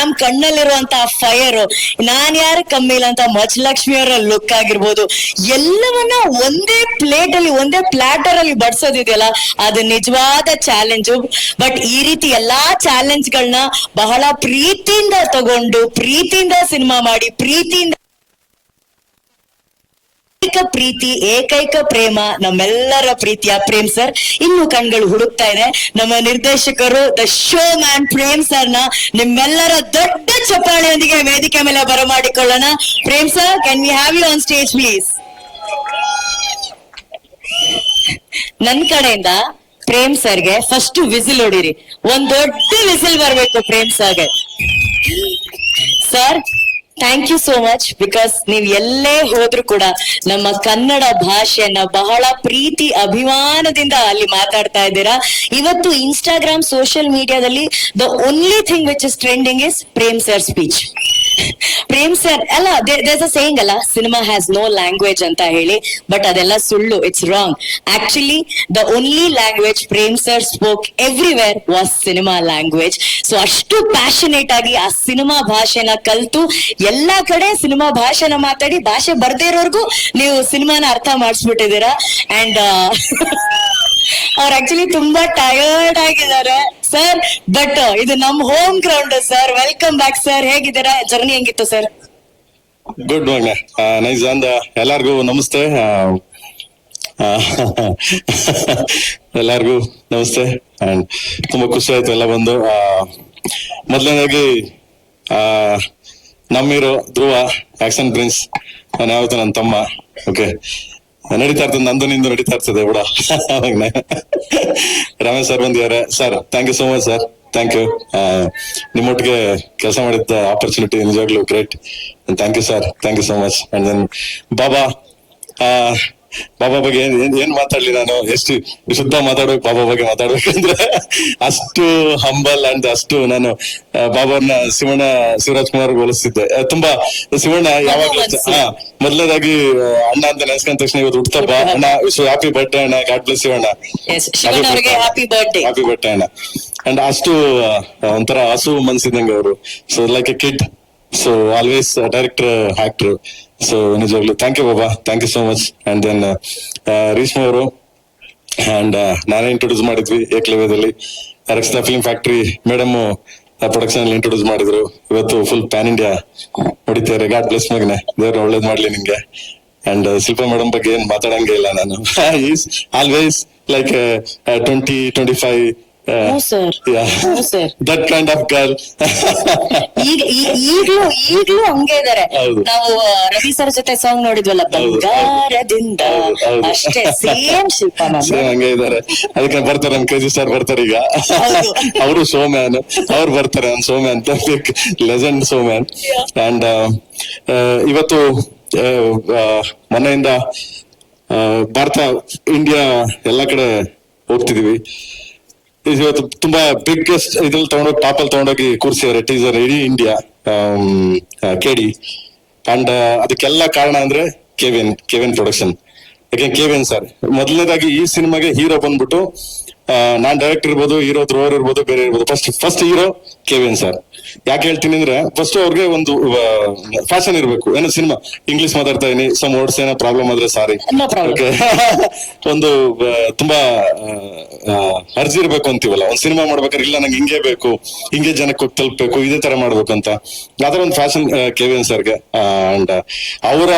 Ma'am ಕಣ್ಣಲ್ಲಿರುವಂತ fire ನಾನ್ ಯಾರು ಕಮ್ಮಿ ಇಲ್ಲ ಅಂತ ಮಜಲಕ್ಷ್ಮಿ ಅವರ ಲುಕ್ ಆಗಿರ್ಬೋದು. ಎಲ್ಲವನ್ನ ಒಂದೇ ಪ್ಲೇಟ್ ಅಲ್ಲಿ, ಒಂದೇ ಪ್ಲಾಟರ್ ಅಲ್ಲಿ ಬಡಿಸೋದಿದೆಯಲ್ಲ ಅದು ನಿಜವಾದ ಚಾಲೆಂಜು ಬಟ್ ಈ ರೀತಿ ಎಲ್ಲಾ ಚಾಲೆಂಜ್ ಗಳನ್ನ ಬಹಳ ಪ್ರೀತಿಯಿಂದ ತಗೊಂಡು, ಪ್ರೀತಿಯಿಂದ ಸಿನಿಮಾ ಮಾಡಿ, ಪ್ರೀತಿಯಿಂದ ಏಕೈಕ ಪ್ರೀತಿ, ಏಕೈಕ ಪ್ರೇಮ, ನಮ್ಮೆಲ್ಲರ ಪ್ರೀತಿಯ ಪ್ರೇಮ್ ಸರ್ ಇನ್ನು ಕಣ್ಗಳು ಹುಡುಕ್ತಾ ಇದೆ. ನಮ್ಮ ನಿರ್ದೇಶಕರು ದ ಶೋ ಮ್ಯಾನ್ ಪ್ರೇಮ್ ಸರ್ನ ನಿಮ್ಮೆಲ್ಲರ ದೊಡ್ಡ ಚಪ್ಪಾಳೆಯೊಂದಿಗೆ ವೇದಿಕೆ ಮೇಲೆ ಬರಮಾಡಿಕೊಳ್ಳೋಣ. Prem sir can we have you on stage please ನನ್ ಕಡೆಯಿಂದ ಪ್ರೇಮ್ ಸರ್ಗೆ ಫಸ್ಟ್ ವಿಸಿಲ್ ಹೊಡಿರಿ. ಒಂದ್ ದೊಡ್ಡ ವಿಸಿಲ್ ಬರ್ಬೇಕು ಪ್ರೇಮ್ ಸರ್ಗೆ sir thank you so much because ನೀವ್ ಎಲ್ಲೇ ಹೋದ್ರು ಕೂಡ ನಮ್ಮ ಕನ್ನಡ ಭಾಷೆಯನ್ನ ಬಹಳ ಪ್ರೀತಿ, ಅಭಿಮಾನದಿಂದ ಅಲ್ಲಿ ಮಾತಾಡ್ತಾ ಇದ್ದೀರಾ. ಇವತ್ತು ಇನ್ಸ್ಟಾಗ್ರಾಮ್ ಸೋಷಿಯಲ್ ಮೀಡಿಯಾದಲ್ಲಿ the only thing which is trending is Prem sir speech Prem sir ಅಲ್ಲ ದೇರ್ಸ್ ಅ ಸೇಯಿಂಗ್ ಅಲ್ಲ ಸಿನಿಮಾ ಹ್ಯಾಸ್ ನೋ ಲ್ಯಾಂಗ್ವೇಜ್ ಅಂತ ಹೇಳಿ ಬಟ್ ಅದೆಲ್ಲ ಸುಳ್ಳು it's wrong actually the only language Prem sir spoke everywhere was cinema language so ಅಷ್ಟು passionate ಆಗಿ ಆ cinema ಭಾಷೆನ ಕಲ್ತು, ಎಲ್ಲಾ ಕಡೆ ಸಿನಿಮಾ ಭಾಷೆನ ಮಾತಾಡಿ, ಭಾಷೆ ಬರ್ದೇ ಇರೋರ್ಗು ನೀವು ಸಿನಿಮಾನ ಅರ್ಥ ಮಾಡಿಸ್ಬಿಟ್ಟಿದ್ದೀರಾ. ಅಂಡ್ ಅವ್ರ ಆಕ್ಚುಲಿ ತುಂಬಾ ಟಯರ್ಡ್ ಆಗಿದ್ದಾರೆ. ಸರ್. ಬಟ್ ಇದು ನಮ್ home ground sir. Welcome back sir. ಹೇಗಿದ್ದೀರಾ? ಜರ್ನಿ ಹೆಂಗಿತ್ತು ಸರ್? ಗುಡ್ ಮಾರ್ನಿಂಗ್ ನೈಸ್ ಅಂದ ಎಲ್ಲಾರ್ಗೂ ನಮಸ್ತೆ. ಎಲ್ಲಾರ್ಗು ನಮಸ್ತೆ. ತುಂಬಾ ಖುಷಿ ಆಯ್ತು ಎಲ್ಲ ಬಂದು. ಮೊದಲನೇದಾಗಿ ನಮ್ಮಿರೋ ಧ್ರುವ ಆಕ್ಷನ್ ಪ್ರಿನ್ಸ್ ನಾನು ಯಾವತ್ತು ನನ್ನ ತಮ್ಮ. ಓಕೆ ನಡೀತಾ ಇರ್ತದೆ ನಂದು ನಿಂದು ನಡೀತಾ ಇರ್ತದೆ ಬಿಡ. ರಮೇಶ್ ಸರ್ ಬಂದಿದ್ದಾರೆ. Sir thank you so much sir thank you ನಿಮ್ಮೊಟ್ಟಿಗೆ ಕೆಲಸ ಮಾಡಿದ್ದ ಆಪರ್ಚುನಿಟಿ ನಿಜವಾಗ್ಲೂ great thank you sir thank you so much and then Baba Baba ಬಗ್ಗೆ ಏನ್ ಮಾತಾಡ್ಲಿ ನಾನು? ಎಷ್ಟು ಶುದ್ಧ ಮಾತಾಡ್ಬೇಕು ಬಾಬಾ ಬಗ್ಗೆ ಮಾತಾಡ್ಬೇಕಂದ್ರೆ. ಅಷ್ಟು ಹಂಬಲ್ ಅಂಡ್ ಅಷ್ಟು ನಾನು ಬಾಬಾನ ಶಿವಣ್ಣ ಶಿವರಾಜ್ ಕುಮಾರ್ ಹೋಲಿಸ್ತಿದ್ದೆ. ತುಂಬಾ ಶಿವಣ್ಣ ಯಾವಾಗ್ಲೂ. ಹಾ ಮೊದಲನೇದಾಗಿ ಅಣ್ಣ ಅಂತ ನೆನೆಸ್ಕೊಂಡ ತಕ್ಷಣ ಇವತ್ತು ಹುಟ್ಟಪ್ಪ ಅಣ್ಣ ವಿಶ್ವ ಹ್ಯಾಪಿ ಬರ್ಡೇ ಅಣ್ಣ. God bless Shivanna. Happy birthday ಅಣ್ಣ. ಅಂಡ್ ಅಷ್ಟು ಒಂಥರ ಹಸು ಮನ್ಸಿದಂಗೆ ಅವರು. So like a kid so always director actor so ನಿಜವಾಗ್ಲು thank you Baba thank you so much and then Reeshma ಅವರು ಅಂಡ್ ನಾನೇ ಇಂಟ್ರೊಡ್ಯೂಸ್ ಮಾಡಿದ್ವಿ ಏಕಲವ್ಯದಲ್ಲಿ. Rakshana film factory madam production ಅಲ್ಲಿ ಇಂಟ್ರೊಡ್ಯೂಸ್ ಮಾಡಿದ್ರು. ಇವತ್ತು ಫುಲ್ ಪ್ಯಾನ್ ಇಂಡಿಯಾ ಹೊಡಿತಾರೆ. ಗಾಡ್ ಬ್ಲೆಸ್ ಮಗನೆ. ದೇವ್ರ ಒಳ್ಳೇದ್ ಮಾಡ್ಲಿ ನಿಂಗೆ ಅಂಡ್ ಶಿಲ್ಪಾ ಮೇಡಮ್ ಬಗ್ಗೆ ಏನ್ ಮಾತಾಡಂಗೆ ಇಲ್ಲ ನಾನು. Always like twenty twenty five ಹ್ಞೂ ಸರ್. ಹ್ಞೂ sir. That kind of girl ಈಗ ಈ- ಈಗ್ಲೂ ಈಗ್ಲೂ ಹಂಗೆ ಇದಾರೆ. ಹೌದು. ನಾವು ರವಿ ಸರ್ ಜೊತೆ ಸಾಂಗ್ ನೋಡಿದ್ವಲ್ಲ ಹೌದು. ಬಂಗಾರದಿಂದ. ಹೌದು, ಹೌದು. ಅಷ್ಟೇ ಸೇಮ್ ಶಿಲ್ಪ ಮ್ಯಾಮ್ ಸೇಮ್ ಹಂಗೆ ಇದಾರೆ. ಅದಕ್ಕೆ ಬರ್ತಾರೆ ನಮ್ ಕೆಜಿ ಸರ್ ಬರ್ತಾರೆ ಈಗ. ಹೌದು. ಅವರು ಸೋಮ್ಯಾನ್. ಅವ್ರು ಬರ್ತಾರೆ ನಮ್ ಸೋಮ್ಯಾನ್ ಲೆಜೆಂಡ್ ಸೋಮ್ಯಾನ್. ಅಂಡ್ ಇವತ್ತು ಆ, ಆ, ಮೊನ್ನೆಯಿಂದ ಆ, ಭಾರತ ಇಂಡಿಯಾ ಎಲ್ಲಾ ಕಡೆ ಹೋಗ್ತಿದೀವಿ. ಇವತ್ತು ತುಂಬಾ ಬಿಗ್ಗೆಸ್ಟ್ ಇದ್ರಲ್ಲಿ ತಗೊಂಡೋಗಿ ಟಾಪ್ ಅಲ್ಲಿ ತಗೊಂಡೋಗಿ ಕೂರಿಸಿದ್ದಾರೆ ಟೀಸರ್ ಇಡೀ ಇಂಡಿಯಾ ಕೆಡಿ ಅಂಡ್ ಅದಕ್ಕೆಲ್ಲ ಕಾರಣ ಅಂದ್ರೆ ಕೆವಿನ್ ಕೆವಿನ್ ಪ್ರೊಡಕ್ಷನ್ ಯಾಕೆ ಕೆವಿನ್ ಸರ್ ಮೊದಲನೇದಾಗಿ ಈ ಸಿನಿಮಾಗೆ ಹೀರೋ ಬಂದ್ಬಿಟ್ಟು ನಾನ್ ಡೈರೆಕ್ಟರ್ ಇರ್ಬೋದು ಹೀರೋ ಥ್ರೋರ್ ಇರ್ಬೋದು ಬೇರೆ ಇರ್ಬೋದು. First first hero KVN sir ಯಾಕೆ ಹೇಳ್ತೀನಿ ಅಂದ್ರೆ ಫಸ್ಟ್ ಅವ್ರಿಗೆ ಒಂದು ಫ್ಯಾಷನ್ ಇರ್ಬೇಕು. ಏನೋ ಸಿನಿಮಾ ಇಂಗ್ಲಿಷ್ ಮಾತಾಡ್ತಾ ಇದೀನಿ ಸಮ್ ವರ್ಡ್ಸ್ ಏನೋ ಪ್ರಾಬ್ಲಮ್ ಆದ್ರೆ ಸಾರಿ. ಒಂದು ತುಂಬಾ ಅರ್ಜಿ ಇರ್ಬೇಕು ಅಂತೀವಲ್ಲ. ಒಂದ್ ಸಿನಿಮಾ ಮಾಡ್ಬೇಕಾದ್ರೆ ಇಲ್ಲ ನಂಗೆ ಹಿಂಗೆ ಬೇಕು ಹಿಂಗೆ ಜನಕ್ಕೆ ಹೋಗಿ ತಲುಪಬೇಕು ಇದೇ ತರ ಮಾಡ್ಬೇಕು ಅಂತ ಅದರ ಒಂದು ಫ್ಯಾಷನ್ ಕೆವಿನ್ ಸರ್ಗೆ ಅಂಡ್ ಅವರ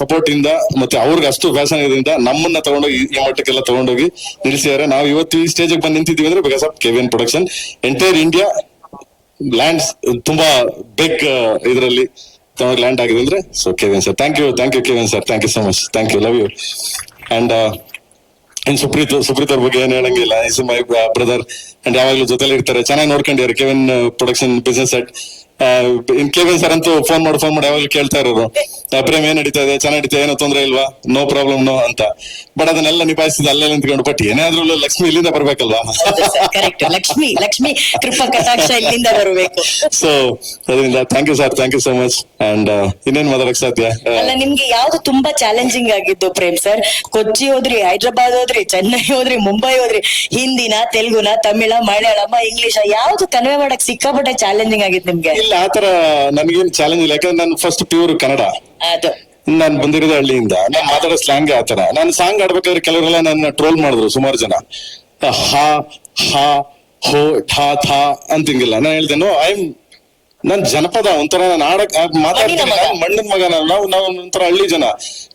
ಸಪೋರ್ಟ್ ಇಂದ ಮತ್ತೆ ಅವ್ರಿಗೆ ಅಷ್ಟು ಫ್ಯಾಷನ್ ಇದರಿಂದ ನಮ್ಮನ್ನ ತಗೊಂಡೋಗಿ ಈ ಮಟ್ಟಕ್ಕೆಲ್ಲ ತಗೊಂಡೋಗಿ ನಿಲ್ಸಿದಾರೆ ನಾವು ಇವತ್ತು ಈ ಸ್ಟೇಜ್ ಬಂದು ನಿಂತಿದ್ದೀವಿ ಅಂದ್ರೆ because of KVN production. Entire India lands ತುಂಬಾ ಬಿಗ್ ಇದರಲ್ಲಿ ಲ್ಯಾಂಡ್ ಆಗಿದೆ ಅಂದ್ರೆ so KVN sir thank you thank you KVN sir thank you so much thank you love you and in Supreeth Supreeth ಅವ್ರ ಬಗ್ಗೆ ಏನ್ ಹೇಳಂಗಿಲ್ಲ. ಇಸ್ ಮೈ ಬ್ರದರ್ ಅಂಡ್ ಯಾವಾಗ್ಲೂ ಜೊತೆಲಿ ಇರ್ತಾರೆ. ಚೆನ್ನಾಗಿ ನೋಡ್ಕೊಂಡಿದ್ದಾರೆ KVN production business set in KVN sir ಅಂತೂ phone ಮಾಡಿ ಫೋನ್ ಮಾಡಿ ಯಾವಾಗ್ಲೂ ಕೇಳ್ತಾ ಇರೋರು. ಆ, ಪ್ರೇಮ್ ಏನ್ ನಡೀತಾ ಇದೆ? ಚೆನ್ನಾಗಿ ನಡೀತಾ ಏನೋ ತೊಂದ್ರೆ ಇಲ್ವಾ? ನೋ ಪ್ರಾಬ್ಲಮ್ ನೋ ಅಂತ. ಬಟ್ ಅದನ್ನೆಲ್ಲ ನಿಭಾಯಿಸಿದ ಅಲ್ಲೇ ನಿಂತ್ಕೊಂಡು ಬಟ್ ಏನಾದ್ರೂ ಲಕ್ಷ್ಮಿ ಇಲ್ಲಿಂದ ಬರ್ಬೇಕಲ್ವಾ? ಕರೆಕ್ಟ್ ಲಕ್ಷ್ಮಿ ಲಕ್ಷ್ಮಿ ಕೃಪಾ ಕಟಾಕ್ಷ ಇಲ್ಲಿಂದ ಬರಬೇಕು. ಸೊ ಅದರಿಂದ thank you sir thank you so much and ಇನ್ನೇನ್ ಮಾತಾಡಕ್ ಸಾಧ್ಯ? ಅಲ್ಲ ನಿಮ್ಗೆ ಯಾವ್ದು ತುಂಬಾ ಚಾಲೆಂಜಿಂಗ್ ಆಗಿದ್ದು ಪ್ರೇಮ್ ಸರ್ ಕೊಚ್ಚಿ ಹೋದ್ರಿ ಹೈದ್ರಾಬಾದ್ ಹೋದ್ರಿ ಚೆನ್ನೈ ಹೋದ್ರಿ ಮುಂಬೈ ಹೋದ್ರಿ ಹಿಂದಿನ ತೆಲುಗುನ ತಮಿಳ ಮಲಯಾಳಮ ಇಂಗ್ಲಿಷ್ ಯಾವ್ದು ಕನ್ವೆ ಮಾಡಕ್ ಸಿಕ್ಕಾಪಟ್ಟೆ ಚಾಲೆಂಜಿಂಗ್ ಆಗಿತ್ತು ನಿಮ್ಗೆ? ಇಲ್ಲ ಆತರ ನನ್ಗೇನ್ ಚಾಲೆಂಜ್ ಇಲ್ಲ. ಯಾಕಂದ್ರೆ ನಾನು ಫಸ್ಟ್ ಪ್ಯೂರ್ ಕನ್ನಡ. ಅದು. ನಾನು ಬಂದಿರೋದು ಹಳ್ಳಿಯಿಂದ. ನಾನು ಮಾತಾಡೋ ಸ್ಲ್ಯಾಂಗ್ ಆತರ ನಾನು ಸಾಂಗ್ ಆಡ್ಬೇಕಾದ್ರೆ ಕೆಲವರೆಲ್ಲ ನನ್ನ ಟ್ರೋಲ್ ಮಾಡಿದ್ರು ಸುಮಾರು ಜನ. ಹಾ ಹಾ, ಹೋ ಠಾ ಥಾ ಅಂತಿಂಗಿಲ್ಲ. ನಾನು ಹೇಳ್ದೇನು ಐ ಆಮ್ ನಾನ್ ಜನಪದ ಒಂಥರ ನಾನು ಆಡಕ್ ಮಾತಾಡ್ತೀನಿ. ಮಣ್ಣಿನ ಮಗ. ನಾನ್ ನಾನು ನಾವು ನಾವು ಒಂಥರ ಹಳ್ಳಿ ಜನ.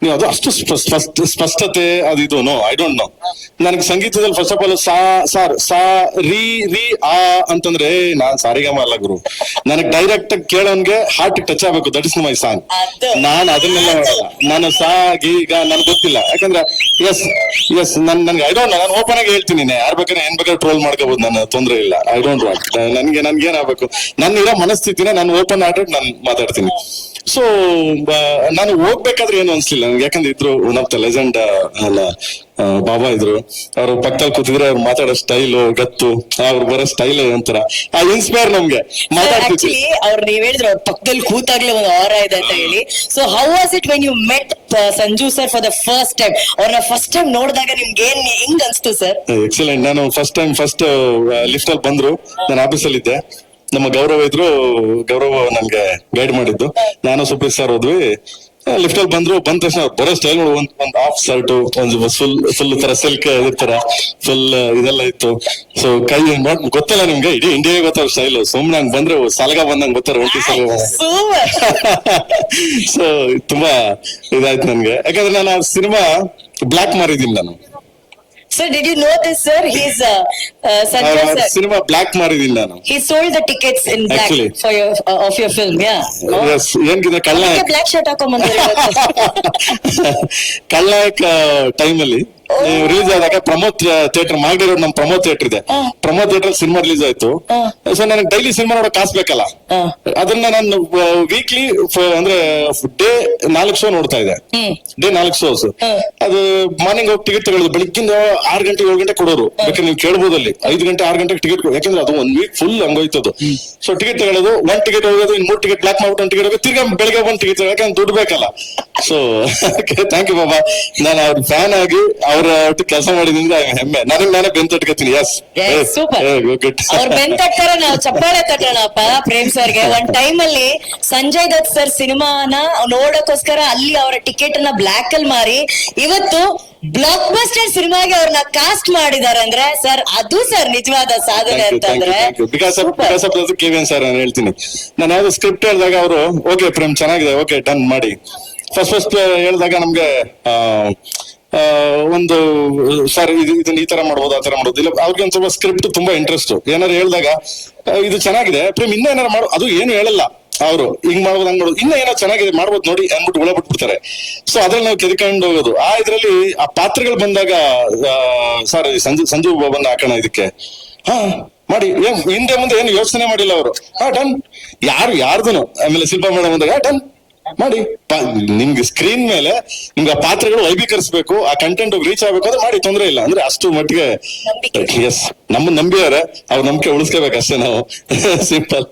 ನೀವು ಅದು ಅಷ್ಟು ಸ್ಪ- ಸ್ಪಷ್ಟ ಸ್ಪಷ್ಟತೆ ಅದು ಇದು ನೋ ಐ ಡೋಂಟ್ ನೋ ನನಗೆ ಸಂಗೀತದಲ್ಲಿ ಫಸ್ಟ್ ಆಫ್ ಆಲ್ ಸಾ ಸಾರ್ ಸಾ ರೀ ರೀ ಆ ಅಂತಂದ್ರೆ ನಾನ್ ಸಾರಿಗಮ ಅಲ್ಲ ಗುರು. ನನಗೆ ಡೈರೆಕ್ಟ್ ಆಗಿ ಕೇಳೋನ್ಗೆ ಹಾರ್ಟ್ ಟಚ್ ಆಗ್ಬೇಕು. ದಟ್ ಇಸ್ ಮೈ ಸಾಂಗ್ ನಾನ್ ನಾನು ಅದನ್ನೆಲ್ಲ ನಾನು ಸಾ ಗಿ ಈಗ ನನ್ಗೆ ಗೊತ್ತಿಲ್ಲ. ಯಾಕಂದ್ರೆ ಎಸ್ ಎಸ್ ನನ್ ನನ್ಗೆ ಐ ಡೋಂಟ್ ನಾನು ಓಪನ್ ಆಗಿ ಹೇಳ್ತೀನಿ ಯಾರ್ ಬೇಕಾದ್ರೆ ಏನ್ ಬೇಕಾದ್ರೆ ಟ್ರೋಲ್ ಮಾಡ್ಕೋಬಹುದು ನನ್ನ ತೊಂದ್ರೆ ಇಲ್ಲ. ಐ ಡೋಂಟ್ ವಾಟ್ ನನ್ಗೆ ನನ್ಗೆ ಏನಾಗಬೇಕು ನನ್ನ ಇರೋ ಮನಸ್ಥಿತಿನ ನಾನು ಓಪನ್ ಆರ್ಡರ್ ನಾನು ಮಾತಾಡ್ತೀನಿ. ಸೊ ನಾನು ಹೋಗ್ಬೇಕಾದ್ರೆ ಏನು ಅನ್ಸ್ಲಿಲ್ಲ ನನ್ಗೆ. ಯಾಕಂದ್ರೆ ಇದ್ರು ಒನ್ ಆಫ್ ದ ಲೆಜೆಂಡ್ ಅಲ್ಲ ಬಾಬಾ ಇದ್ರು. ಅವ್ರ ಪಕ್ಕದಲ್ಲಿ ಕೂತಿದ್ರೆ ಅವ್ರು ಮಾತಾಡೋ ಸ್ಟೈಲ್ ಗತ್ತು ಅವ್ರು ಬರೋ ಸ್ಟೈಲ್ ಒಂಥರ. ಆ ಇನ್ಸ್ಪೈರ್ ನಮ್ಗೆ. ಆಕ್ಚುಲಿ ಅವ್ರು ನೀವ್ ಹೇಳಿದ್ರು ಅವ್ರ ಪಕ್ಕದಲ್ಲಿ ಕೂತಾಗ್ಲೇ ಒಂದು ಆರ ಇದೆ ಅಂತ ಹೇಳಿ. So how was it when you met Sanju sir for the first time ಅವ್ರನ್ನ ಫಸ್ಟ್ ಟೈಮ್ ನೋಡಿದಾಗ ನಿಮ್ಗೆ ಏನ್ ಹೆಂಗ್ ಅನ್ಸ್ತು ಸರ್ ಎಕ್ಸಲೆಂಟ್ ನಾನು ಫಸ್ಟ್ ಟೈಮ್ ಫಸ್ಟ್ ಲಿಫ್ಟ್ ಅಲ್ಲಿ ಬಂದ್ರು. ನಾನು ಆಫೀಸಲ್ಲಿ ಇದ್ದೆ. ನಮ್ಮ ಗೌರವ ಇದ್ರು ಗೌರವ ನನ್ಗೆ ಗೈಡ್ ಮಾಡಿದ್ದು. ನಾನು ಸುಪ್ರೀತ್ ಸರ್ ಹೋದ್ವಿ. ಲಿಫ್ಟ್ ಅಲ್ಲಿ ಬಂದ್ರು ಬಂದ ತಕ್ಷಣ ಬರೋ ಸ್ಟೈಲ್ ಒಂದ್ ಒಂದ್ ಹಾಫ್ ಶರ್ಟ್ ಒಂದು ಫುಲ್ ಫುಲ್ ತರ ಸಿಲ್ಕ್ ಇರ್ತಾರ. ಫುಲ್ ಇದೆಲ್ಲ ಇತ್ತು. ಸೊ ಕೈ ನೋಡ್ ಗೊತ್ತಲ್ಲ ನಿಮ್ಗೆ? ಇಡೀ ಇಂಡಿಯಾ ಗೊತ್ತಾರ ಸ್ಟೈಲ್ ಸುಮ್ನೆ ಹಂಗ್ ಬಂದ್ರೆ ಸಲಗ ಬಂದಂಗ್ ಗೊತ್ತಾರ ಒಂಟಿ ಸಲ ಸೊ ತುಂಬಾ ಇದಾಯ್ತು ನನ್ಗೆ. ಯಾಕಂದ್ರೆ ನಾನು ಆ ಸಿನಿಮಾ ಬ್ಲಾಕ್ ಮಾರಿದ್ದೀನಿ ನಾನು. Sir did you know this sir he's Sanjay sir cinema black ಮಾಡಿದಿಲ್ಲ ನಾನು. He sold the tickets in black Actually. for your uh, of your film yeah. Yes, ಏನ್ಕಿದ್ರೆ ಕಳ್ಳ? ಬ್ಲಾಕ್ ಶರ್ಟ್ ಹಾಕೊಂಡ್ ಬಂದ್ರೆ ಕಳ್ಳಾಯಕ ಟೈಮ್ ಅಲ್ಲಿ. Release ಆದಾಗ Pramod theatre Magadi road ನಮ್ Pramod theatre ಇದೆ. Pramod theatre cinema release ಆಯ್ತು. ಸೊ ನನಗೆ ಡೈಲಿ ಸಿನಿಮಾ ನೋಡಕ್ ಕಾಸು ಬೇಕಲ್ಲ. ಅದನ್ನ ನಾನು ವೀಕ್ಲಿ ಅಂದ್ರೆ ಡೇ ನಾಲ್ಕು ಶೋ ನೋಡ್ತಾ ಇದೆ. ಡೇ ನಾಲ್ಕು ಶೋಸ್ ಅದು ಮಾರ್ನಿಂಗ್ ಹೋಗಿ ಟಿಕೆಟ್ ತಗೊಳ್ಳೋದು ಬೆಳಿಗ್ಗೆ ಆರು ಗಂಟೆ ಏಳು ಗಂಟೆ ಕೊಡೋರು. ಯಾಕಂದ್ರೆ ನೀವು ಕೇಳ್ಬೋದು ಅಲ್ಲಿ? ಐದು ಗಂಟೆ ಆರು ಗಂಟೆಗೆ ಟಿಕೆಟ್ ಯಾಕಂದ್ರೆ ಅದು ಒಂದ್ ವೀಕ್ ಫುಲ್ ಹಂಗೋಯ್ತದು. ಸೊ ಟಿಕೆಟ್ ತಗೊಳ್ಳೋದು ಒಂದ್ ಟಿಕೆಟ್ ಹೋಗೋದು ಇನ್ ಮೂರ್ ಟಿಕೆಟ್ ಬ್ಲಾಕ್ ಮಾಡ್ಬಿಟ್ಟು ಒಂದ್ ಟಿಕೆಟ್ ಹೋಗೋದು ತಿರ್ಗಾ ಬೆಳಗ್ಗೆ ಒಂದ್ ಟಿಕೆಟ್ ಯಾಕಂದ್ರೆ ದುಡ್ಡು ಬೇಕಲ್ಲ. So thank you Baba. ನಾನು ಅವ್ರ ಫ್ಯಾನ್ ಆಗಿ ಅವ್ರ ಒಟ್ಟು ಕೆಲಸ ಮಾಡಿದ್ರಿಂದ ಹೆಮ್ಮೆ. ನನಗೆ ನಾನೇ ಬೆನ್ ತಟ್ಕೋತೀನಿ ಎಸ್ ಸೂಪರ್ ಗುಡ್ ಅವ್ರ ಬೆಂತಟ್ಟಾರ ನಾವು ಚಪ್ಪಾಳೆ ತಟ್ಟೋಣಪ್ಪ ಪ್ರೇಮ್ ಸರ್ಗೆ ಒಂದ್ ಟೈಮ್ ಅಲ್ಲಿ ಸಂಜಯ್ ದತ್ ಸರ್ ಸಿನಿಮಾನ ನೋಡಕ್ಕೋಸ್ಕರ ಅಲ್ಲಿ ಅವರ ಟಿಕೆಟ್ ಅನ್ನ ಬ್ಲಾಕ್ ಅಲ್ಲಿ ಮಾರಿ ಇವತ್ತು ಬ್ಲಾಕ್ ಬಸ್ಟರ್ ಸಿನಿಮಾಗೆ ಅವ್ರನ್ನ ಕಾಸ್ಟ್ ಮಾಡಿದಾರೆ ಅಂದ್ರೆ ಸರ್ ಅದು ಸರ್ ನಿಜವಾದ ಸಾಧನೆ ಅಂತಂದ್ರೆ because of Super. Because of K V sir ನಾನು ಹೇಳ್ತೀನಿ. ನಾನು ಯಾವ್ದು ಸ್ಕ್ರಿಪ್ಟ್ ಹೇಳಿದಾಗ ಅವರು ಓಕೆ ಪ್ರೇಮ್ ಚೆನ್ನಾಗಿದೆ. ಓಕೆ ಡನ್ ಮಾಡಿ. ಫಸ್ಟ್ ಫಸ್ಟ್ ಹೇಳಿದಾಗ ನಮ್ಗೆ ಒಂದು, ಸರ್, ಇದು, ಇದನ್ನ ಈ ತರ ಮಾಡ್ಬೋದು, ಆ ತರ ಮಾಡ್ಬೋದು? ಇಲ್ಲ, ಅವ್ರಿಗೆ ಒಂದ್ ಸ್ವಲ್ಪ ಸ್ಕ್ರಿಪ್ಟ್ ತುಂಬಾ ಇಂಟ್ರೆಸ್ಟ್ ಏನಾರು ಹೇಳಿದಾಗ ಇದು ಚೆನ್ನಾಗಿದೆ. ಪ್ರೇಮ್, ಇನ್ನ ಏನಾರು ಮಾಡು, ಅದು ಏನು ಹೇಳಲ್ಲ ಅವರು. ಹಿಂಗ್ ಮಾಡ್ಬೋದು, ಹಂಗ್ ಮಾಡೋದು ಇನ್ನ ಏನೋ ಚೆನ್ನಾಗಿದೆ, ಮಾಡ್ಬೋದು ನೋಡಿ ಅಂದ್ಬಿಟ್ಟು ಒಳ ಬಿಟ್ಬಿಡ್ತಾರೆ. ಸೊ ಅದ್ರಲ್ಲಿ ನಾವು ಕೆದ್ಕೊಂಡು ಹೋಗೋದು. ಆ, ಇದ್ರಲ್ಲಿ ಆ ಪಾತ್ರಗಳು ಬಂದಾಗ ಸರ್ ಸಂಜು ಸಂಜು ಬಾಬನ್ ಹಾಕೋಣ ಇದಕ್ಕೆ. ಹಾ, ಮಾಡಿ ಹಿಂದೆ ಮುಂದೆ ಏನು ಯೋಚನೆ ಮಾಡಿಲ್ಲ ಅವರು. ಹಾ, ಡನ್. ಯಾರು ಯಾರ್ದು ಆಮೇಲೆ ಶಿಲ್ಪ ಮೇಡಮ್ ಬಂದಾಗ ಡನ್. ಮಾಡಿ. ನಿಮ್ಗೆ ಸ್ಕ್ರೀನ್ ಮೇಲೆ ನಿಮ್ಗೆ ಆ ಪಾತ್ರಗಳು ವೈಭೀಕರಿಸಬೇಕು ಆ ಕಂಟೆಂಟ್ ರೀಚ್ ಆಗ್ಬೇಕು ಅಂದ್ರೆ ಮಾಡಿ ತೊಂದ್ರೆ ಇಲ್ಲ. ಅಂದ್ರೆ ಅಷ್ಟು ಮಟ್ಟಿಗೆ. ಎಸ್ ನಮ್ಮ ನಂಬಿದಾರೆ ಅವ್ರ ನಂಬಿಕೆ ಉಳಿಸ್ಕೋಬೇಕು ಅಷ್ಟೇ ನಾವು. ಸಿಂಪಲ್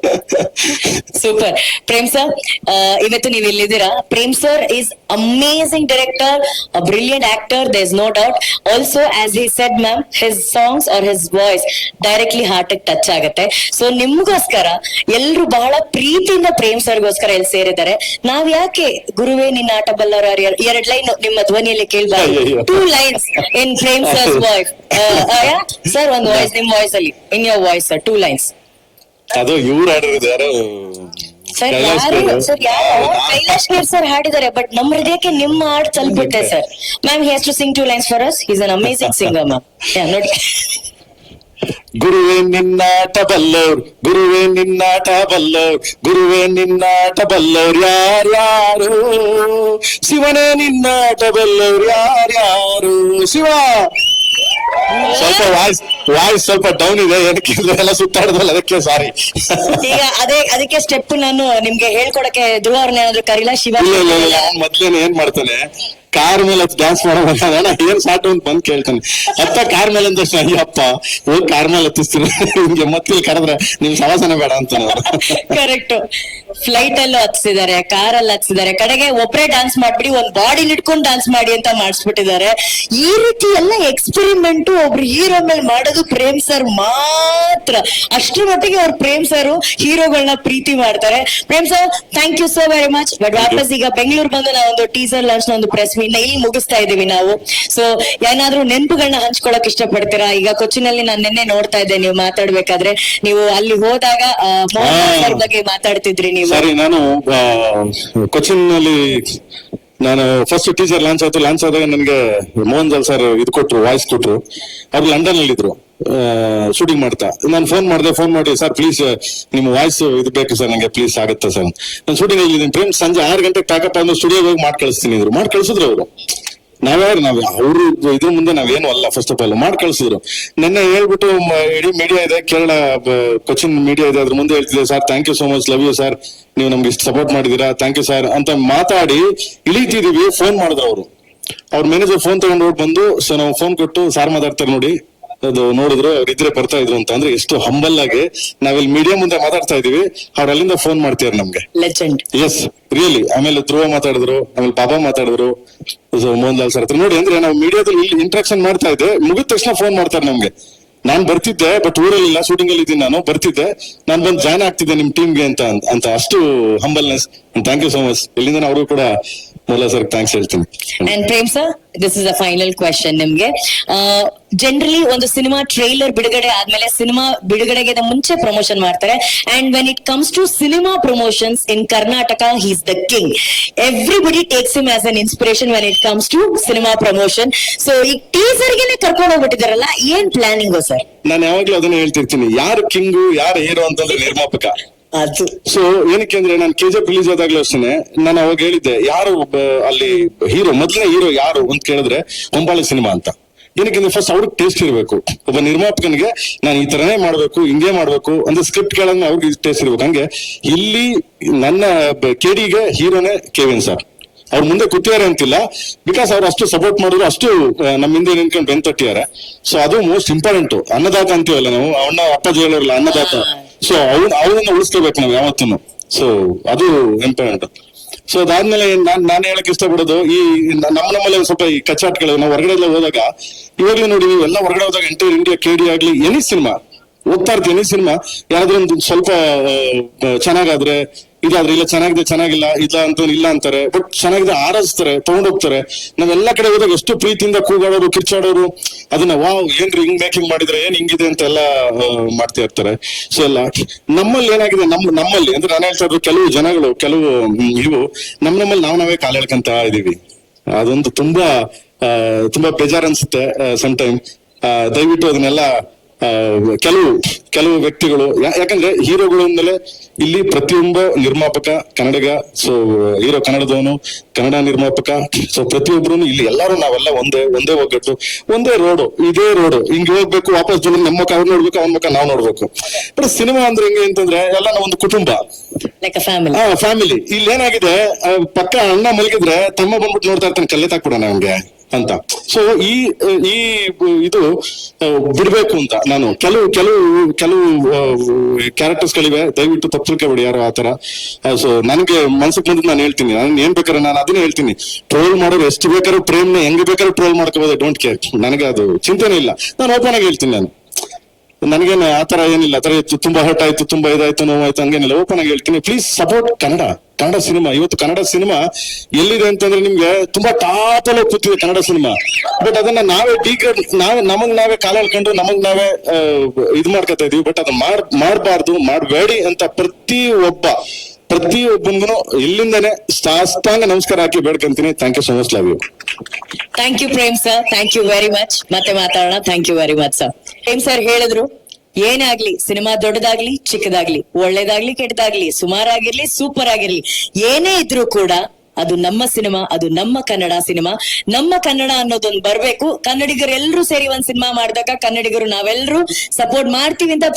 ಸೂಪರ್ ಪ್ರೇಮ್ ಸರ್ ಇವತ್ತು ನೀವು ಇಲ್ಲಿದ್ದೀರಾ Prem sir is amazing director brilliant actor there is no doubt also as he said ma'am his songs are his voice directly heart touch ಆಗುತ್ತೆ. ಸೊ ನಿಮ್ಗೋಸ್ಕರ ಎಲ್ರು ಬಹಳ ಪ್ರೀತಿಯಿಂದ ಪ್ರೇಮ್ ಸರ್ಗೋಸ್ಕರ ಇಲ್ಲಿ ಸೇರಿದ್ದಾರೆ. ನಾವ್ ಯಾಕೆ ಗುರುವೇ ನಿನ್ನ ಆಟ ಬಲ್ಲವರ ಎರಡ್ ಲೈನ್ ನಿಮ್ಮ ಧ್ವನಿಯಲ್ಲಿ ಕೇಳ್ಬಾರ್ದು. Two lines in frame sir voice sir ಒಂದು ವಾಯ್ಸ್ ನಿಮ್ ವಾಯ್ಸ್ ಅಲ್ಲಿ. In your voice sir two lines ಅದು ಇವ್ರು ಹಾಡಿರೋದು ಯಾರು ಸರ್ ಯಾರು? ಸರ್ ಯಾರು? ಕೈಲಾಶ್ ಕೇರ್ ಸರ್ ಹಾಡಿದ್ದಾರೆ ಬಟ್ ನಮ್ಮ ಹೃದಯಕ್ಕೆ ನಿಮ್ಮ ಹಾಡ್ ತಲುಪುತ್ತೆ sir ma'am he has to sing two lines for us is an amazing singer ma'am ನೋಡಿ. ಗುರುವೇ ನಿನ್ನಾಟ ಬಲ್ಲವ್ರು ಗುರುವೇ ನಿನ್ನಾಟ ಬಲ್ಲವ್ರು ಗುರುವೇ ನಿನ್ನಾಟ ಬಲ್ಲವ್ರು ಯಾರ್ಯಾರು? ಶಿವನೇ ನಿನ್ನಾಟ ಬಲ್ಲವ್ರು ಯಾರ್ಯಾರು? ಶಿವ! ಸ್ವಲ್ಪ ವಾಯ್ಸ್ ವಾಯ್ಸ್ ಸ್ವಲ್ಪ ಡೌನ್ ಇದೆ ಏನಕ್ಕೆ ಎಲ್ಲ ಸುತ್ತಾಡದಲ್ಲ ಅದಕ್ಕೆ ಸಾರಿ ಈಗ ಅದೇ ಅದಕ್ಕೆ ಸ್ಟೆಪ್ ನಾನು ನಿಮ್ಗೆ ಹೇಳ್ಕೊಡಕ್ಕೆ ಧ್ರುವ ಅವ್ರನ್ನ ಏನಾದ್ರು ಕರೀಲ? ಶಿವ ಇಲ್ಲ ಇಲ್ಲ ಇಲ್ಲ ಮೊದ್ಲೇನೆ ಏನ್ ಮಾಡ್ತಾನೆ? ಕಾರ್ ಮೇಲೆ ಡ್ಯಾನ್ಸ್ ಮಾಡೋ ಏನ್ ಸಾಟ್ ಅಂತ ಬಂದ್ ಕೇಳ್ತಾನೆ. ಅಪ್ಪ ಕಾರ್ ಮೇಲೆ ತಕ್ಷಣ ಅಯ್ಯಪ್ಪ ಹೋಗ್ ಕಾರ್ ಮೇಲೆ ಹತ್ತಿಸ್ತೀನಿ. ನಿಮ್ಗೆ ಮತ್ತೆ ಕರೆದ್ರೆ ನಿಮ್ ಸವಾಸನೆ ಬೇಡ ಅಂತ ಕರೆಕ್ಟ್ ಫ್ಲೈಟ್ ಅಲ್ಲೂ ಹತ್ಸಿದ್ದಾರೆ ಕಾರ್ ಅಲ್ಲಿ ಹತ್ಸಿದ್ದಾರೆ. ಕಡೆಗೆ ಒಬ್ಬರೇ ಡಾನ್ಸ್ ಮಾಡ್ಬಿಡಿ ಒಂದ್ ಬಾಡಿ ಇಟ್ಕೊಂಡು ಡಾನ್ಸ್ ಮಾಡಿ ಅಂತ ಮಾಡಿಸ್ಬಿಟ್ಟಿದ್ದಾರೆ. ಈ ರೀತಿ ಎಲ್ಲ ಎಕ್ಸ್ಪೆರಿಮೆಂಟ್ ಒಬ್ರು ಹೀರೋ ಮೇಲೆ ಮಾಡೋದು ಪ್ರೇಮ್ ಸರ್ ಮಾತ್ರ. ಅಷ್ಟರ ಮಟ್ಟಿಗೆ ಅವ್ರ ಪ್ರೇಮ್ ಸರ್ ಹೀರೋಗಳನ್ನ ಪ್ರೀತಿ ಮಾಡ್ತಾರೆ. Prem sir thank you so very much but ವಾಪಸ್ ಈಗ ಬೆಂಗಳೂರು ಬಂದು ನಾವೊಂದು ಟೀಸರ್ ಲಾಂಚ್ ಒಂದು ಪ್ರೆಸ್ ಮೀಟ್ನ ಇಲ್ಲಿ ಮುಗಿಸ್ತಾ ಇದೀವಿ ನಾವು. ಸೊ ಏನಾದ್ರೂ ನೆನಪುಗಳನ್ನ ಹಂಚ್ಕೊಳಕ್ ಇಷ್ಟಪಡ್ತೀರಾ? ಈಗ ಕೊಚ್ಚಿನಲ್ಲಿ ನಾನು ನಿನ್ನೆ ನೋಡ್ತಾ ಇದ್ದೆ ನೀವು ಮಾತಾಡ್ಬೇಕಾದ್ರೆ. ನೀವು ಅಲ್ಲಿ ಹೋದಾಗ ಮೋಹನ್ ಬಗ್ಗೆ ಮಾತಾಡ್ತಿದ್ರಿ ನೀವು. ಸರಿ ನಾನು ಆ, ಕೊಚ್ಚಿನ್ನಲ್ಲಿ ನಾನು ಫಸ್ಟ್ ಟೀಚರ್ ಲಾಂಚ್ ಆಯ್ತು. ಲಾಂಚ್ ಆದಾಗ ನನಗೆ ಮೋಹನ್ ಜಲ್ ಸರ್ ಇದು ಕೊಟ್ರು ವಾಯ್ಸ್ ಕೊಟ್ರು. ಅವ್ರು ಲಂಡನ್ ಅಲ್ಲಿ ಇದ್ರು. ಶೂಟಿಂಗ್ ಮಾಡ್ತಾ. ನಾನು ಫೋನ್ ಮಾಡಿದೆ ಫೋನ್ ಮಾಡಿ ಸರ್ ಪ್ಲೀಸ್ ನಿಮ್ಮ ವಾಯ್ಸ್ ಇದು ಬೇಕು ಸರ್ ನಂಗೆ ಪ್ಲೀಸ್ ಆಗುತ್ತೆ ಸರ್ ನಾನು ಶೂಟಿಂಗ್ ಅಲ್ಲಿ ಸಂಜೆ ಆರು ಗಂಟೆಗೆ ಪ್ಯಾಕಪ್ ಆದ್ಮೇಲೆ ಸ್ಟುಡಿಯೋಗೆ ಹೋಗಿ ಮಾಡಿ ಕಳಿಸ್ತೀನಿ ಇದ್ರು ಮಾಡಿ ಕಳ್ಸಿದ್ರು ಅವರು. ನಾವ್ಯಾರು ನಾವ್ ಅವರು ಇದ್ರ ಮುಂದೆ ನಾವೇನು ಅಲ್ಲ ಫಸ್ಟ್ ಆಫ್ ಆಲ್ ಮಾಡಿ ಕಳ್ಸಿದ್ರು. ನೆನ್ನೆ ಹೇಳ್ಬಿಟ್ಟು ಇಡೀ ಮೀಡಿಯಾ ಇದೆ, ಕೇರಳ ಕೊಚ್ಚಿನ್ ಮೀಡಿಯಾ ಇದೆ, ಅದ್ರ ಮುಂದೆ ಹೇಳ್ತಿದೆ sir thank you so much love you sir ನೀವು ನಮ್ಗೆ ಇಷ್ಟು ಸಪೋರ್ಟ್ ಮಾಡಿದೀರಾ? ಥ್ಯಾಂಕ್ ಯು ಸರ್ ಅಂತ ಮಾತಾಡಿ ಇಳಿತಿದೀವಿ ಫೋನ್ ಮಾಡಿದ್ರು ಅವರು. ಅವ್ರ ಮ್ಯಾನೇಜರ್ ಫೋನ್ ತಗೊಂಡು ಬಂದು ಸೊ ನಾವು ಫೋನ್ ಕೊಟ್ಟು ಸಾರ್ ಮಾತಾಡ್ತಾರೆ ನೋಡಿ. ಅದು ನೋಡಿದ್ರು ಅವ್ರಿದ್ರೆ ಬರ್ತಾ ಇದ್ರು ಅಂತ. ಅಂದ್ರೆ ಎಷ್ಟು ಹಂಬಲ್ ಆಗಿ ನಾವಿಲ್ಲಿ ಮೀಡಿಯಾ ಮುಂದೆ ಮಾತಾಡ್ತಾ ಇದೀವಿ ಅವ್ರ ಅಲ್ಲಿಂದ ಫೋನ್ ಮಾಡ್ತೀರ ನಮ್ಗೆ. ಲೆಜೆಂಡ್ ಎಸ್ ರಿಯಲಿ ಆಮೇಲೆ ಧ್ರುವ ಮಾತಾಡಿದ್ರು ಆಮೇಲೆ ಬಾಬಾ ಮಾತಾಡಿದ್ರು. ಮೋಹನ್ ಲಾಲ್ ಸರ್ ಹತ್ರ ನೋಡಿ ಅಂದ್ರೆ ನಾವು ಮೀಡಿಯಾದಲ್ಲಿ ಇಲ್ಲಿ ಇಂಟ್ರಾಕ್ಷನ್ ಮಾಡ್ತಾ ಇದ್ದೆ. ಮುಗಿದ ತಕ್ಷಣ ಫೋನ್ ಮಾಡ್ತಾರೆ ನಮ್ಗೆ. ನಾನ್ ಬರ್ತಿದ್ದೆ ಬಟ್ ಊರಲ್ಲಿ ಇಲ್ಲ ಶೂಟಿಂಗ್ ಅಲ್ಲಿ ಇದ್ದೀನಿ ನಾನು ಬರ್ತಿದ್ದೆ. ನಾನು ಬಂದು ಜಾಯ್ನ್ ಆಗ್ತಿದ್ದೆ ನಿಮ್ ಟೀಮ್ಗೆ ಅಂತ ಅಂತ ಅಷ್ಟು humbleness thank you so much ಇಲ್ಲಿಂದ ಅವರು ಕೂಡ ಮೋಹನ್ ಸರ್ ಥ್ಯಾಂಕ್ಸ್ ಹೇಳ್ತೀನಿ. And Prem sir this is a final question ನಿಮ್ಗೆ. ಜನರಲಿ ಒಂದು ಸಿನಿಮಾ ಟ್ರೈಲರ್ ಬಿಡುಗಡೆ ಆದ್ಮೇಲೆ ಸಿನಿಮಾ ಬಿಡುಗಡೆಗೆ ಮುಂಚೆ ಪ್ರಮೋಷನ್ ಮಾಡ್ತಾರೆ. And when it comes to cinema promotions in Karnataka he's the king everybody takes him as an inspiration when it comes to cinema promotion so ಈ teaser ಗೆನೆ ಕರ್ಕೊಂಡು ಹೋಗ್ಬಿಟ್ಟಿದಾರಲ್ಲ ಏನ್ ಪ್ಲಾನಿಂಗ್ ಸರ್ ನಾನು ಯಾವಾಗ್ಲೂ ಅದನ್ನ ಹೇಳ್ತಿರ್ತೀನಿ. ಯಾರು ಕಿಂಗು ಯಾರು ಹೀರೋ ಅಂತಂದ್ರೆ ನಿರ್ಮಾಪಕ. ಅದು ಸೊ ಏನಕ್ಕೆ ಅಂದ್ರೆ ನಾನು ಜೆ ರಿಲೀಸ್ ಆದಾಗ್ಲೂ ಅಷ್ಟೇ ನಾನು ಅವಾಗ ಹೇಳಿದ್ದೆ, ಯಾರು ಅಲ್ಲಿ ಹೀರೋ ಮೊದಲನೇ ಹೀರೋ ಯಾರು ಅಂತ ಕೇಳಿದ್ರೆ ಹೊಂಬಾಳೆ ಸಿನಿಮಾ ಅಂತ. ಏನಕ್ಕೆ ಫಸ್ಟ್ ಅವ್ರಿಗೆ ಟೇಸ್ಟ್ ಇರಬೇಕು. ಒಬ್ಬ ನಿರ್ಮಾಪಕನಿಗೆ ನಾನು ಈ ತರನೇ ಮಾಡ್ಬೇಕು, ಹಿಂಗೆ ಮಾಡ್ಬೇಕು ಅಂದ್ರೆ ಸ್ಕ್ರಿಪ್ಟ್ ಕೇಳಂಗ ಅವ್ರಿಗೆ ಟೇಸ್ಟ್ ಇರ್ಬೇಕು. ಹಂಗೆ ಇಲ್ಲಿ ನನ್ನ ಕೆಡಿಗೆ ಹೀರೋನೇ ಕೆವಿನ್ ಸರ್ ಅವ್ರ ಮುಂದೆ ಕೂತಿದ್ದಾರೆ ಅಂತಿಲ್ಲ. ಬಿಕಾಸ್ ಅವ್ರು ಅಷ್ಟು ಸಪೋರ್ಟ್ ಮಾಡಿದ್ರು, ಅಷ್ಟು ನಮ್ಮ ಹಿಂದೆ ನಿಂತ್ಕೊಂಡು ಬೆನ್ ತಟ್ಟಿದ್ದಾರೆ ಸೊ ಅದು ಮೋಸ್ಟ್ ಇಂಪಾರ್ಟೆಂಟ್ ಅನ್ನದಾತ ಅಂತೀವಲ್ಲ ನಾವು? ಅವನ್ನ ಅಪ್ಪಾಜಿ ಹೇಳೋರಲ್ಲ ಅನ್ನದಾತ. ಸೊ ಅವ್ನ ಅವನನ್ನ ಉಳಿಸ್ಕೋಬೇಕು ನಾವು ಯಾವತ್ತೂ ಸೊ ಅದು ಇಂಪಾರ್ಟೆಂಟ್ ಸೊ ಅದಾದ್ಮೇಲೆ ನಾನ್ ನಾನು ಹೇಳಕ್ ಇಷ್ಟಪಡೋದು ಈ ನಮ್ಮ ನಮ್ಮಲ್ಲಿ ಸ್ವಲ್ಪ ಈ ಕಚ್ಚಾಟ್ಗಳು ನಾವು ಹೊರಗಡೆ ಎಲ್ಲ ಹೋದಾಗ ಇವಾಗ್ಲೂ ನೋಡಿ ಎಲ್ಲ ಹೊರಗಡೆ ಹೋದಾಗ ಎಂಟೈರ್ ಇಂಡಿಯಾ ಕೆಡಿ ಆಗ್ಲಿ ಎನಿ ಸಿನಿಮಾ ಓದ್ತಾ ಇರ್ತೀನಿ ಸಿನಿಮಾ ಯಾರಾದ್ರೂ ಒಂದು ಸ್ವಲ್ಪ ಆ, ಇದಾದ್ರೆ ಇಲ್ಲ, ಚೆನ್ನಾಗಿದೆ, ಚೆನ್ನಾಗಿಲ್ಲ ಇಲ್ಲ ಅಂತ ಇಲ್ಲ ಅಂತಾರೆ. ಬಟ್ ಚೆನ್ನಾಗಿದೆ, ಆರಾಧಿಸ್ತಾರೆ, ತಗೊಂಡೋಗ್ತಾರೆ. ನಾವೆಲ್ಲ ಕಡೆ ಹೋದಾಗ ಎಷ್ಟು ಪ್ರೀತಿಯಿಂದ ಕೂಗಾಡೋರು, ಕಿರ್ಚಾಡೋರು, ಅದನ್ನ, ವಾವ್, ಏನ್ರಿ ಹಿಂಗ್ ಮೇಕಿಂಗ್ ಮಾಡಿದ್ರೆ, ಏನ್ ಹಿಂಗಿದೆ ಅಂತ ಎಲ್ಲ ಮಾಡ್ತಾ ಇರ್ತಾರೆ. ಸೊ ಎಲ್ಲ, ನಮ್ಮಲ್ಲಿ ಏನಾಗಿದೆ, ನಮ್, ನಮ್ಮಲ್ಲಿ, ಅಂದ್ರೆ ನಾನು ಹೇಳ್ತಾ ಇದ್ರು ಕೆಲವು ಜನಗಳು, ಕೆಲವು ಇವು, ನಮ್, ನಮ್ಮಲ್ಲಿ ನಾವ್ ನಾವೇ ಕಾಲ ಹೇಳ್ಕಂತ ಇದೀವಿ. ಅದೊಂದು ತುಂಬಾ ತುಂಬಾ ಬೇಜಾರ್ ಅನ್ಸುತ್ತೆ ಸಮ್ ಟೈಮ್ ದಯವಿಟ್ಟು ಅದನ್ನೆಲ್ಲ ಕೆಲವು ಕೆಲವು ವ್ಯಕ್ತಿಗಳು ಯಾಕಂದ್ರೆ ಹೀರೋಗಳು ಇಲ್ಲಿ ಪ್ರತಿಯೊಬ್ಬ ನಿರ್ಮಾಪಕ ಕನ್ನಡಿಗ ಸೊ ಹೀರೋ ಕನ್ನಡದವನು ಕನ್ನಡ ನಿರ್ಮಾಪಕ ಸೊ ಪ್ರತಿಯೊಬ್ರು ಇಲ್ಲಿ ಎಲ್ಲರೂ ನಾವೆಲ್ಲ ಒಂದೇ ಒಂದೇ ಒಗ್ಗಟ್ಟು ಒಂದೇ ರೋಡು ಇದೇ ರೋಡು ಹಿಂಗೆ ಹೋಗ್ಬೇಕು ವಾಪಸ್ ಬಂದ್ರೆ ನಮ್ಮ ಮುಖ ಅವ್ರು ನೋಡ್ಬೇಕು ಅವ್ನ ಮುಖ ನಾವು ನೋಡ್ಬೇಕು. ಬಟ್ ಸಿನಿಮಾ ಅಂದ್ರೆ ಹೆಂಗೆ ಅಂತಂದ್ರೆ ಎಲ್ಲ ನಾವು ಒಂದು ಕುಟುಂಬ. ಫ್ಯಾಮಿಲಿ ಆ ಫ್ಯಾಮಿಲಿ ಇಲ್ಲಿ ಏನಾಗಿದೆ ಪಕ್ಕ ಅಣ್ಣ ಮಲಗಿದ್ರೆ ತಮ್ಮ ಬಂದ್ಬಿಟ್ಟು ನೋಡ್ತಾ ಇರ್ತಾನೆ ಕಲ್ಲೆ ತಾಕ್ಬಿಡೋಣ ಅವ್ನ್ಗೆ. ಅಂತ. ಸೊ ಈ ಈ ಇದು ಬಿಡ್ಬೇಕು ಅಂತ ನಾನು. ಕೆಲವು ಕೆಲವು ಕೆಲವು ಕ್ಯಾರೆಕ್ಟರ್ಸ್ ಗಳಿವೆ. ದಯವಿಟ್ಟು ತಪ್ಪು ತಿಳ್ಕೊಬೇಡಿ ಯಾರು ಆತರ ಸೊ ನನಗೆ ಮನ್ಸಕ್ಕೆ ಬಂದ್ ನಾನು ಹೇಳ್ತೀನಿ. ನಾನು ಏನ್ ಬೇಕಾದ್ರೆ ನಾನು ಅದನ್ನೇ ಹೇಳ್ತೀನಿ. ಟ್ರೋಲ್ ಮಾಡೋರು ಎಷ್ಟು ಬೇಕಾದ್ರೂ ಪ್ರೇಮ್ನ ಹೆಂಗ್ ಬೇಕಾದ್ರೂ ಟ್ರೋಲ್ ಮಾಡ್ಕೋಬೋದು. ಡೋಂಟ್ ಕೇರ್ ನನಗೆ ಅದು ಚಿಂತೆನೇ ಇಲ್ಲ. ನಾನು ಓಪನ್ ಆಗಿ ಹೇಳ್ತೀನಿ ನಾನು. ನನಗೇನು ಆತರ ಏನಿಲ್ಲ. ಆ ತರ ತುಂಬಾ ಹರ್ಟ್ ಆಯ್ತು, ತುಂಬಾ ಇದಾಯ್ತು, ನೋವಾಯ್ತು, ಹಂಗೇನಿಲ್ಲ. ಓಪನ್ ಆಗಿ ಹೇಳ್ತೀನಿ. Please support Kannada Kannada cinema ಇವತ್ತು ಕನ್ನಡ ಸಿನಿಮಾ ಎಲ್ಲಿದೆ ಅಂತಂದ್ರೆ ನಿಮ್ಗೆ ತುಂಬಾ ಟಾಪ್ ಕೂತಿದೆ ಕನ್ನಡ ಸಿನಿಮಾ ಬಟ್ ಅದನ್ನ ನಾವೇ ಡೀಗ್ರೇಡ್ ನಾವೇ, ನಮಗ್ ನಾವೇ ಕಾಲ ಹೇಳ್ಕೊಂಡು ನಮಗ್ ನಾವೇ ಇದು ಮಾಡ್ಕೊತಾ ಇದೀವಿ. ಬಟ್ ಅದನ್ನ ಮಾಡ್, ಮಾಡಬಾರ್ದು, ಮಾಡಬೇಡಿ ಅಂತ ಪ್ರತಿ ಒಬ್ಬ ಪ್ರತಿ ಒಬ್ಬನಿಗೂ ಇಲ್ಲಿಂದನೇ ಸಾಷ್ಟಾಂಗ ನಮಸ್ಕಾರ ಹಾಕಿ ಬೇಡ್ಕಂತೀನಿ. Thank you so much love you thank you Prem sir thank you very much ಮತ್ತೆ ಮಾತಾಡೋಣ. Thank you very much sir Prem sir ಹೇಳಿದ್ರು ಏನೇ ಆಗ್ಲಿ ಸಿನಿಮಾ ದೊಡ್ಡದಾಗ್ಲಿ, ಚಿಕ್ಕದಾಗ್ಲಿ, ಒಳ್ಳೇದಾಗ್ಲಿ, ಕೆಟ್ಟದಾಗ್ಲಿ, ಸುಮಾರಾಗಿರ್ಲಿ ಸೂಪರ್ ಆಗಿರ್ಲಿ ಏನೇ ಇದ್ರೂ ಕೂಡ ಅದು ನಮ್ಮ ಸಿನಿಮಾ, ಅದು ನಮ್ಮ ಕನ್ನಡ ಸಿನಿಮಾ. ನಮ್ಮ ಕನ್ನಡ ಅನ್ನೋದೊಂದು ಬರ್ಬೇಕು. ಕನ್ನಡಿಗರು ಎಲ್ರು ಸೇರಿ ಒಂದ್ ಸಿನಿಮಾ ಮಾಡಿದಾಗ ಕನ್ನಡಿಗರು ನಾವೆಲ್ಲರೂ ಸಪೋರ್ಟ್ ಮಾಡ್ತೀವಿ ಅಂತ